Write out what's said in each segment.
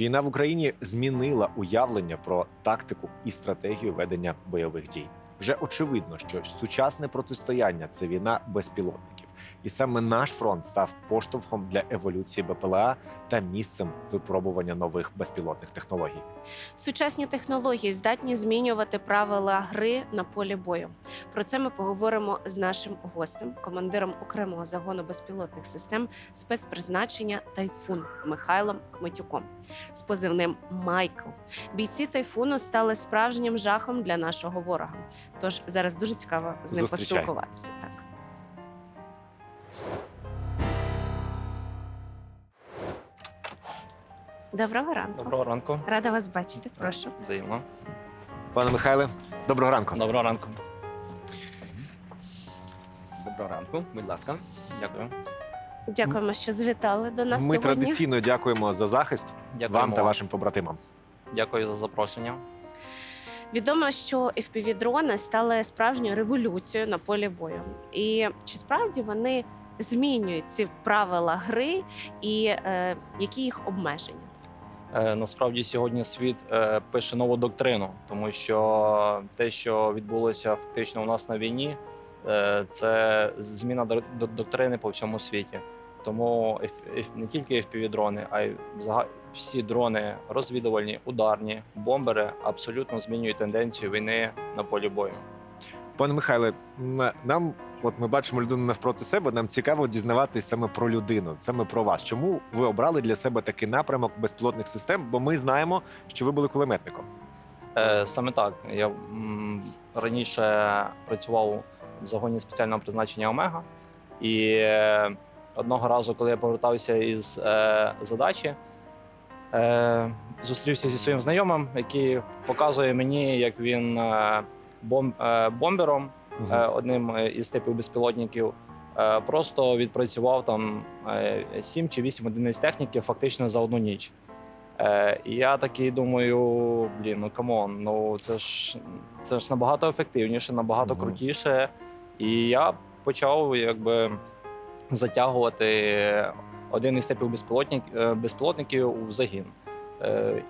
Війна в Україні змінила уявлення про тактику і стратегію ведення бойових дій. Вже очевидно, що сучасне протистояння це війна безпілотників, і саме наш фронт став поштовхом для еволюції БПЛА та місцем випробування нових безпілотних технологій. Сучасні технології здатні змінювати правила гри на полі бою. Про це ми поговоримо з нашим гостем, командиром окремого загону безпілотних систем спецпризначення Тайфун Михайлом Кмитюком з позивним Майкл. Бійці тайфуну стали справжнім жахом для нашого ворога. Тож зараз дуже цікаво з ним поспілкуватися. Так. Доброго ранку. Доброго ранку. Рада вас бачити. Прошу. Взаємно. Пане Михайле, доброго ранку. Доброго ранку. Доброго ранку, будь ласка. Дякую. Дякуємо, що завітали до нас Ми сьогодні. традиційно дякуємо за захист Дякую вам та вашим побратимам. Дякую за запрошення. Відомо, що fpv дрони стали справжньою революцією на полі бою. І чи справді вони змінюють ці правила гри і е, які їх обмеження? Е, насправді сьогодні світ е, пише нову доктрину, тому що те, що відбулося фактично у нас на війні, е, це зміна доктрини по всьому світі. Тому не тільки FPV-дрони, а й всі дрони розвідувальні, ударні, бомбери абсолютно змінюють тенденцію війни на полі бою. Пане Михайле, нам, от ми бачимо людину навпроти себе. Нам цікаво дізнаватись саме про людину, саме про вас. Чому ви обрали для себе такий напрямок безпілотних систем? Бо ми знаємо, що ви були кулеметником. Е, Саме так. Я м, раніше працював в загоні спеціального призначення Омега, і е, одного разу, коли я повертався із е, задачі, е, зустрівся зі своїм знайомим, який показує мені, як він е, бом, е, бомбером, е, одним е, із типів безпілотників, е, просто відпрацював там е, 7 чи 8 одиниць техніки фактично за одну ніч. І я такий думаю: блін, ну камон, ну це ж це ж набагато ефективніше, набагато Мгм. крутіше. І я почав якби затягувати один із типів безпілотник, безпілотників в загін.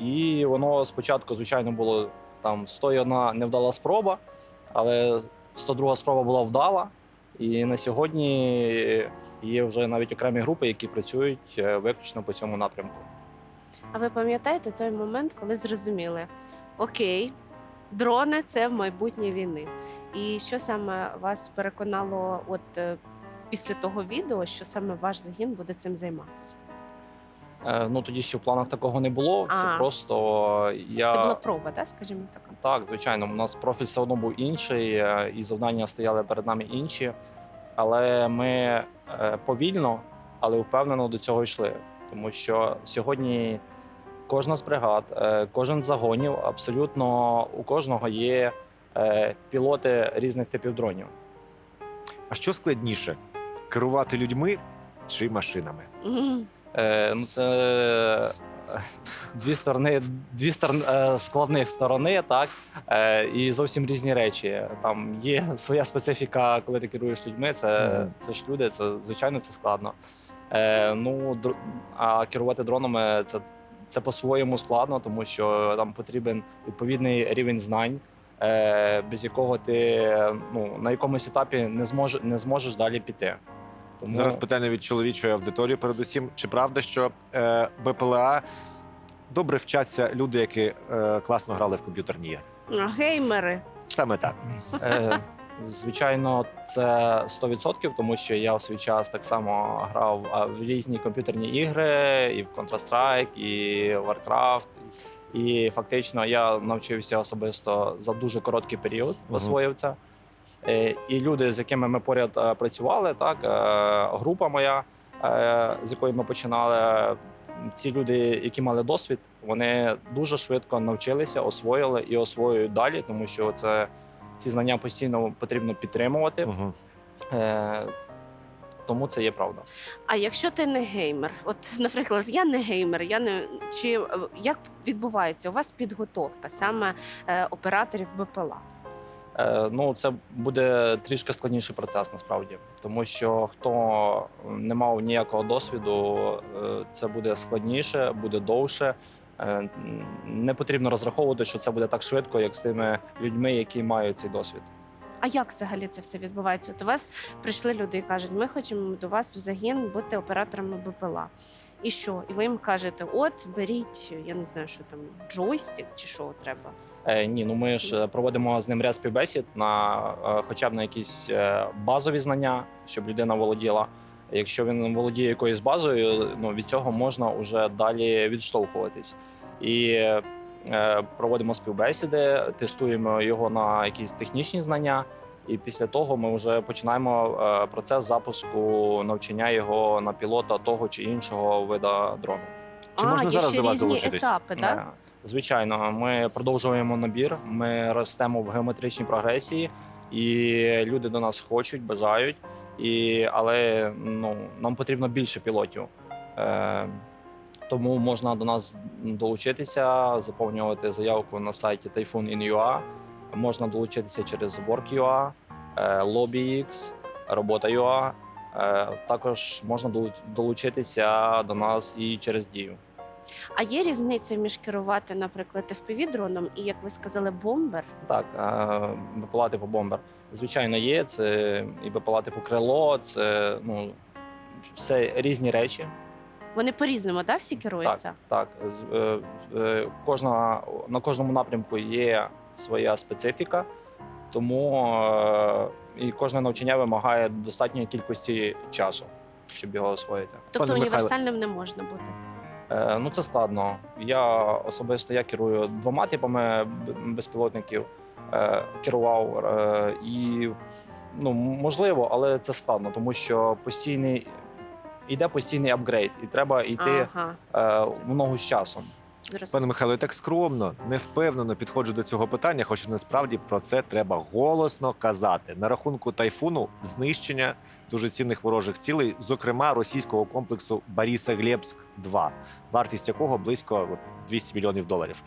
І воно спочатку, звичайно, було там 101 невдала спроба, але 102 спроба була вдала. І на сьогодні є вже навіть окремі групи, які працюють е, виключно по цьому напрямку. А ви пам'ятаєте той момент, коли зрозуміли, окей, дрони це майбутнє війни. І що саме вас переконало, от е, після того відео, що саме ваш загін буде цим займатися? Е, Ну тоді ще в планах такого не було. Це А. просто я Це була проба, так, скажімо так. так, звичайно, у нас профіль все одно був інший, е, і завдання стояли перед нами інші. Але ми е, повільно, але впевнено до цього йшли. Тому що сьогодні кожна з бригад, е, кожен з загонів, абсолютно у кожного є е, пілоти різних типів дронів. А що складніше керувати людьми чи машинами? Мгм. Е, ну, це е, дві сторони, дві сторони е, складних сторони, так е, і зовсім різні речі. Там є своя специфіка, коли ти керуєш людьми. Це, це ж люди, це звичайно це складно. Е, ну др- а керувати дронами це, це по-своєму складно, тому що там потрібен відповідний рівень знань. Без якого ти ну на якомусь етапі не зможе не зможеш далі піти. Тому Зараз питання від чоловічої аудиторії. Передусім, чи правда, що е, БПЛА добре вчаться люди, які е, класно грали в комп'ютерні ігри? Геймери. Саме так. Е, Звичайно, це 100%, тому що я в свій час так само грав в різні комп'ютерні ігри, і в Counter-Strike, і в Warcraft. І фактично я навчився особисто за дуже короткий період, освоїв це. Е, І люди, з якими ми поряд е, працювали, так е, група моя, з якої ми починали. Ці люди, які мали досвід, вони дуже швидко навчилися, освоїли і освоюють далі, тому що це ці знання постійно потрібно підтримувати. Угу. Е, тому це є правда. А якщо ти не геймер, от, наприклад, я не геймер, я не чи як відбувається у вас підготовка саме е, операторів БПЛА? Е, ну, це буде трішки складніший процес насправді, тому що хто не мав ніякого досвіду, е, це буде складніше, буде довше. Е, Не потрібно розраховувати, що це буде так швидко, як з тими людьми, які мають цей досвід. А як взагалі це все відбувається? От у вас прийшли люди і кажуть, ми хочемо до вас в загін бути операторами БПЛА. І що? І ви їм кажете: от беріть, я не знаю, що там джойстик чи що треба. Е, ні, ну ми ж е, проводимо з ним ряд співбесід на е, хоча б на якісь е, базові знання, щоб людина володіла. Якщо він володіє якоюсь базою, ну від цього можна вже далі відштовхуватись. І е, проводимо співбесіди, тестуємо його на якісь технічні знання, і після того ми вже починаємо е, процес запуску навчання його на пілота того чи іншого вида дрону. Чи можна є зараз ще до вас різні долучитись? етапи, да? Звичайно, ми продовжуємо набір. Ми ростемо в геометричній прогресії, і люди до нас хочуть, бажають. І, але ну, нам потрібно більше пілотів. Е, тому можна до нас долучитися, заповнювати заявку на сайті Typhoon.in.ua. Можна долучитися через Work.ua, е, LobbyX, Робота.ua. Е, також можна долу- долучитися до нас і через Дію. А є різниця між керувати, наприклад, fpv дроном і, як ви сказали, бомбер? Так, БПЛА типу бомбер. Звичайно, є. Це і БПЛА типу крило, це ну все різні речі. Вони по-різному, да, всі керуються? Так, з- е, е, кожна на кожному напрямку є своя специфіка, тому е, і кожне навчання вимагає достатньої кількості часу, щоб його освоїти. Тобто Пане Михайле- універсальним не можна бути. Е, Ну це складно. Я особисто я керую двома типами безпілотників. Е, Керував е, і ну можливо, але це складно, тому що постійний іде постійний апгрейд, і треба йти Ага, в ногу з часом. Зрозуміло. Пане Михайло, я так скромно, невпевнено підходжу до цього питання, хоча насправді про це треба голосно казати. На рахунку тайфуну знищення дуже цінних ворожих цілей, зокрема російського комплексу Баріса Глебськ 2 вартість якого близько 200 мільйонів доларів.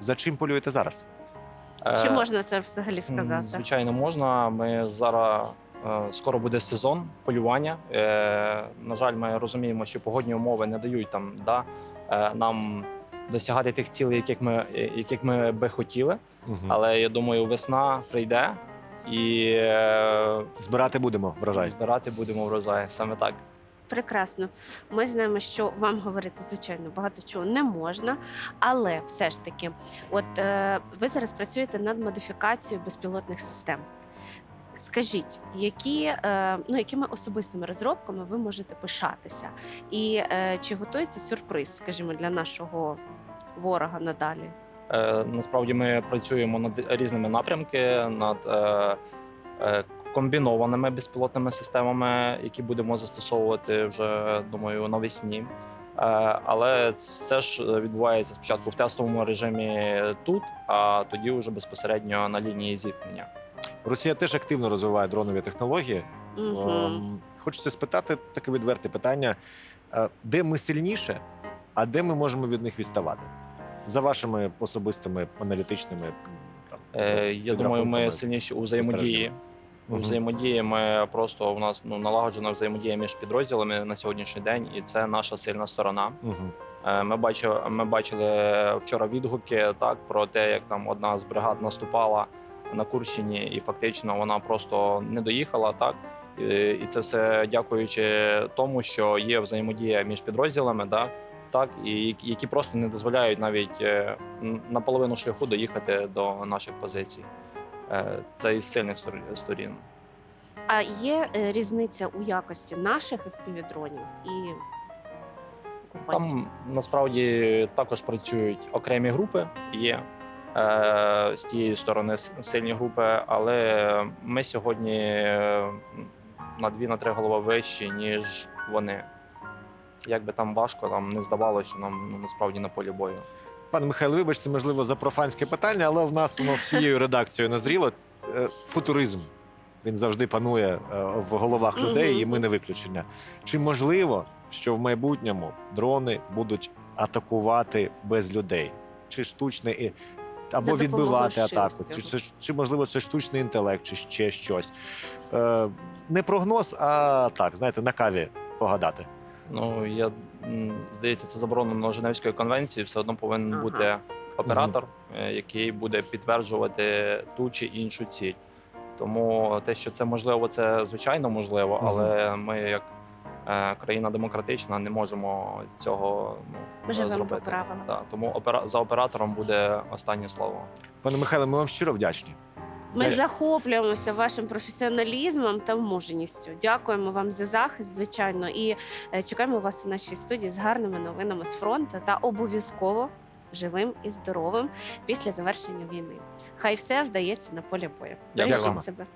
За чим полюєте зараз? Чи Е, можна це взагалі сказати? Звичайно, можна. Ми зараз е, скоро буде сезон полювання. Е, на жаль, ми розуміємо, що погодні умови не дають там да, нам досягати тих цілей, яких ми, яких ми би хотіли. Але я думаю, весна прийде і е, Збирати будемо врожай. збирати будемо врожай. Саме так. Прекрасно. Ми знаємо, що вам говорити, звичайно, багато чого не можна, але все ж таки, от е, ви зараз працюєте над модифікацією безпілотних систем. Скажіть, які, е, ну, якими особистими розробками ви можете пишатися? І е, чи готується сюрприз, скажімо, для нашого ворога надалі? Е, Насправді ми працюємо над різними напрямки, над е, е, комбінованими безпілотними системами, які будемо застосовувати вже думаю навесні. Е, Але це все ж відбувається спочатку в тестовому режимі тут, а тоді вже безпосередньо на лінії зіткнення. Росія теж активно розвиває дронові технології. Угу. Хочеться спитати таке відверте питання: Е, де ми сильніше, а де ми можемо від них відставати? За вашими особистими аналітичними там, Е, Я думаю, ми підрахунками. сильніші у взаємодії. У Мгм. взаємодії ми просто у нас ну налагоджена взаємодія між підрозділами на сьогоднішній день, і це наша сильна сторона. Мгм. Е, Ми бачили, ми бачили вчора відгуки так про те, як там одна з бригад наступала на Курщині, і фактично вона просто не доїхала. Так і і це все дякуючи тому, що є взаємодія між підрозділами, так, так і які- просто не дозволяють навіть е, на половину шляху доїхати до наших позицій. Е, Це із сильних стор- сторін. А є е, різниця у якості наших FPV-дронів і? Там насправді також працюють окремі групи. Є е, з тієї сторони сильні групи, але ми сьогодні на дві на три голови вищі, ніж вони. Як би там важко, нам не здавалося, що нам ну, насправді на полі бою. Пане Михайло, вибачте, можливо, за профанське питання, але в нас воно всією редакцією назріло. Е, Футуризм. Він завжди панує е, в головах людей, і ми не виключення. Чи можливо, що в майбутньому дрони будуть атакувати без людей? Чи штучне і- або допомогою відбивати атаку? Чи, чи, чи можливо це штучний інтелект, чи ще щось? Е, не прогноз, а так, знаєте, на каві погадати. Ну я здається, це заборонено Женевською конвенцією. Все одно повинен Ага. бути оператор, е, який буде підтверджувати ту чи іншу ціль. Тому те, що це можливо, це звичайно можливо, але ми, як е, країна демократична, не можемо цього ну, Ми живемо зробити. по правилам. Так, тому опера... за оператором буде останнє слово. Пане Михайло, ми вам щиро вдячні. Ми Е, захоплюємося вашим професіоналізмом та мужністю. Дякуємо вам за захист, звичайно, і е, чекаємо вас в нашій студії з гарними новинами з фронту та обов'язково живим і здоровим після завершення війни. Хай все вдається на полі бою. Дякую Бережіть себе.